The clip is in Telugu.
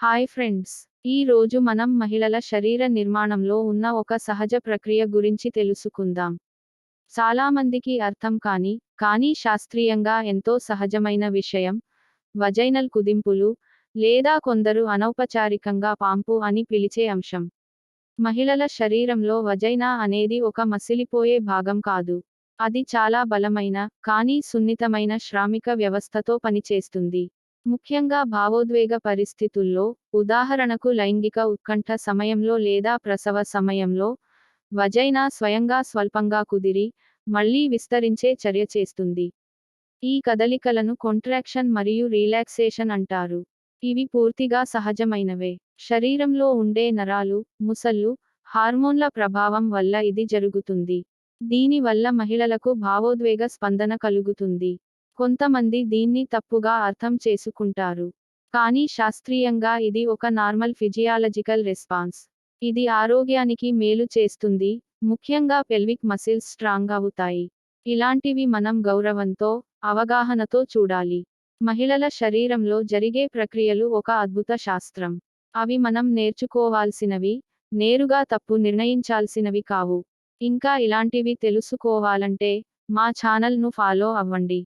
హాయ్ ఫ్రెండ్స్ ఈ రోజు మనం మహిళల శరీర నిర్మాణంలో ఉన్న ఒక సహజ ప్రక్రియ గురించి తెలుసుకుందాం. చాలామందికి అర్థం కాని కానీ శాస్త్రీయంగా ఎంతో సహజమైన విషయం వజైనల్ కుదింపులు లేదా కొందరు అనౌపచారికంగా పాంపు అని పిలిచే అంశం. మహిళల శరీరంలో వజైనా అనేది ఒక మసిలిపోయే భాగం కాదు. అది చాలా బలమైన కానీ సున్నితమైన శ్రామిక వ్యవస్థతో పనిచేస్తుంది. ముఖ్యంగా భావోద్వేగ పరిస్థితుల్లో ఉదాహరణకు లైంగిక ఉత్కంఠ సమయంలో లేదా ప్రసవ సమయంలో వజైనా స్వయంగా స్వల్పంగా కుదిరి మళ్ళీ విస్తరించే చర్య చేస్తుంది. ఈ కదలికలను కొంట్రాక్షన్ మరియు రిలాక్సేషన్ అంటారు. ఇవి పూర్తిగా సహజమైనవే. శరీరంలో ఉండే నరాలు ముసళ్ళు హార్మోన్ల ప్రభావం వల్ల ఇది జరుగుతుంది. దీనివల్ల మహిళలకు భావోద్వేగ స్పందన కలుగుతుంది. కొంతమంది దీన్ని తప్పుగా అర్థం చేసుకుంటారు. కానీ శాస్త్రీయంగా ఇది ఒక నార్మల్ ఫిజియాలజికల్ రెస్పాన్స్. ఇది ఆరోగ్యానికి మేలు చేస్తుంది ముఖ్యంగా పెల్విక్ మసిల్స్ స్ట్రాంగ్ అవుతాయి. ఇలాంటివి మనం గౌరవంతో అవగాహనతో చూడాలి. మహిళల శరీరంలో జరిగే ప్రక్రియలు ఒక అద్భుత శాస్త్రం. అవి మనం నేర్చుకోవాల్సినవి నేరుగా తప్పు నిర్ణయించాల్సినవి కావు. ఇంకా ఇలాంటివి తెలుసుకోవాలంటే మా ఛానల్ను ఫాలో అవ్వండి.